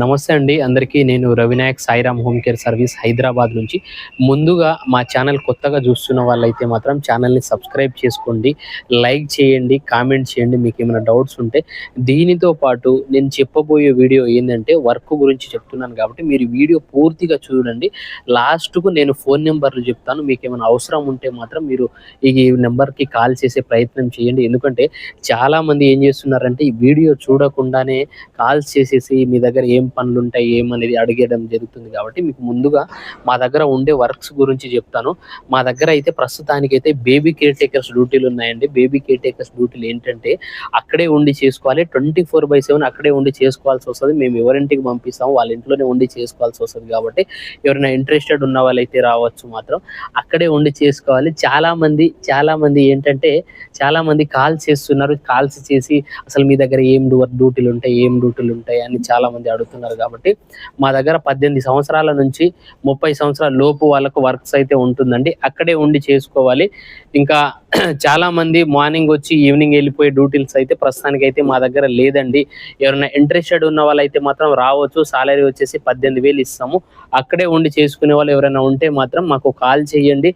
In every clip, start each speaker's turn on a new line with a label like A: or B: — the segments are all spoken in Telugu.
A: నమస్తే అండి. అందరికీ నేను Ravinayak Sairam home care service Hyderabad నుంచి. ముందుగా మా ఛానల్ కొత్తగా చూస్తున్న వాళ్ళైతే మాత్రం ఛానల్ని సబ్స్క్రైబ్ చేసుకోండి. లైక్ చేయండి కామెంట్ చేయండి మీకు ఏమైనా డౌట్స్ ఉంటే. దీనితో పాటు నేను చెప్పబోయే వీడియో ఏంటంటే వర్క్ గురించి చెప్తున్నాను కాబట్టి మీరు వీడియో పూర్తిగా చూడండి. లాస్ట్కు నేను ఫోన్ నెంబర్లు చెప్తాను. మీకు ఏమైనా అవసరం ఉంటే మాత్రం మీరు ఈ నెంబర్కి కాల్ చేసే ప్రయత్నం చేయండి. ఎందుకంటే చాలామంది ఏం చేస్తున్నారంటే ఈ వీడియో చూడకుండానే కాల్స్ చేసేసి మీ దగ్గర ఏం పనులు ఉంటాయి ఏమనేది అడిగేయడం జరుగుతుంది కాబట్టి మీకు ముందుగా మా దగ్గర ఉండే వర్క్స్ గురించి చెప్తాను. మా దగ్గర అయితే ప్రస్తుతానికి అయితే బేబీ కేర్ టేకర్స్ డ్యూటీలు ఉన్నాయండి. బేబీ కేర్ టేకర్స్ డ్యూటీలు ఏంటంటే అక్కడే ఉండి చేసుకోవాలి. ట్వంటీ ఫోర్ బై సెవెన్ అక్కడే ఉండి చేసుకోవాల్సి వస్తుంది. మేము ఎవరింటికి పంపిస్తాము వాళ్ళ ఇంట్లోనే ఉండి చేసుకోవాల్సి వస్తుంది కాబట్టి ఎవరైనా ఇంట్రెస్టెడ్ ఉన్న వాళ్ళైతే రావచ్చు మాత్రం అక్కడే ఉండి చేసుకోవాలి. చాలా మంది చాలా మంది ఏంటంటే చాలా మంది కాల్స్ చేస్తున్నారు. కాల్స్ చేసి అసలు మీ దగ్గర ఏం డ్యూటీలు ఉంటాయి ఏం డ్యూటీలు ఉంటాయి అని చాలా మంది అడుగుతారు చేస్తున్నారు కాబట్టి మా దగ్గర పద్దెనిమిది సంవత్సరాల నుంచి ముప్పై సంవత్సరాల లోపు వాళ్ళకు వర్క్స్ అయితే ఉంటుందండి. అక్కడే ఉండి చేసుకోవాలి. ఇంకా చాలా మంది మార్నింగ్ వచ్చి ఈవినింగ్ వెళ్ళిపోయే డ్యూటీస్ అయితే ప్రస్తుతానికి అయితే మా దగ్గర లేదండి. ఎవరైనా ఇంట్రెస్టెడ్ ఉన్న వాళ్ళైతే మాత్రం రావచ్చు. సాలరీ వచ్చేసి పద్దెనిమిది వేలు ఇస్తాము. అక్కడే ఉండి చేసుకునే వాళ్ళు ఎవరైనా ఉంటే మాత్రం మాకు కాల్ చేయండి.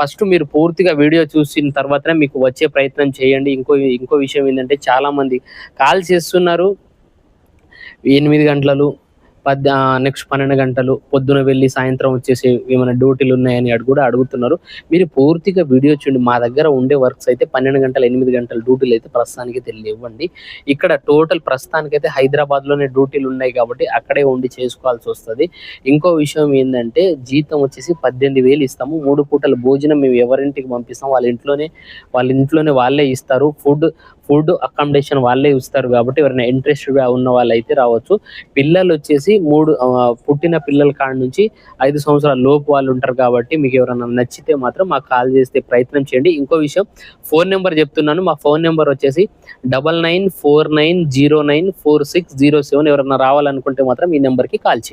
A: ఫస్ట్ మీరు పూర్తిగా వీడియో చూసిన తర్వాతనే మీకు వచ్చే ప్రయత్నం చేయండి. ఇంకో ఇంకో విషయం ఏంటంటే చాలా మంది కాల్ చేస్తున్నారు. ఎనిమిది గంటలు పద్ నెక్స్ట్ పన్నెండు గంటలు పొద్దున వెళ్ళి సాయంత్రం వచ్చేసి ఏమైనా డ్యూటీలు ఉన్నాయని అడుగు కూడా అడుగుతున్నారు. మీరు పూర్తిగా వీడియో చూడండి. మా దగ్గర ఉండే వర్క్స్ అయితే పన్నెండు గంటలు ఎనిమిది గంటల డ్యూటీలు అయితే ప్రస్తుతానికి తెలియవ్వండి ఇక్కడ టోటల్ ప్రస్తుతానికి అయితే హైదరాబాద్లోనే డ్యూటీలు ఉన్నాయి కాబట్టి అక్కడే ఉండి చేసుకోవాల్సి వస్తుంది. ఇంకో విషయం ఏంటంటే జీతం వచ్చేసి పద్దెనిమిది వేలు ఇస్తాము. మూడు పూటల భోజనం మేము ఎవరింటికి పంపిస్తాం. వాళ్ళ ఇంట్లోనే వాళ్ళ ఇంట్లోనే వాళ్ళే ఇస్తారు. ఫుడ్ ఫుడ్ అకామిడేషన్ వాళ్ళే ఇస్తారు కాబట్టి ఎవరైనా ఇంట్రెస్ట్గా ఉన్న వాళ్ళు అయితే రావచ్చు. పిల్లలు వచ్చేసి మూడు పుట్టిన పిల్లల కాడ నుంచి ఐదు సంవత్సరాల లోపు వాళ్ళు ఉంటారు కాబట్టి మీకు ఎవరైనా నచ్చితే మాత్రం మాకు కాల్ చేస్తే ప్రయత్నం చేయండి. ఇంకో విషయం ఫోన్ నెంబర్ చెప్తున్నాను. మా ఫోన్ నెంబర్ వచ్చేసి double nine four nine zero nine four six zero seven ఎవరైనా రావాలనుకుంటే మాత్రం ఈ నెంబర్కి కాల్ చేయండి.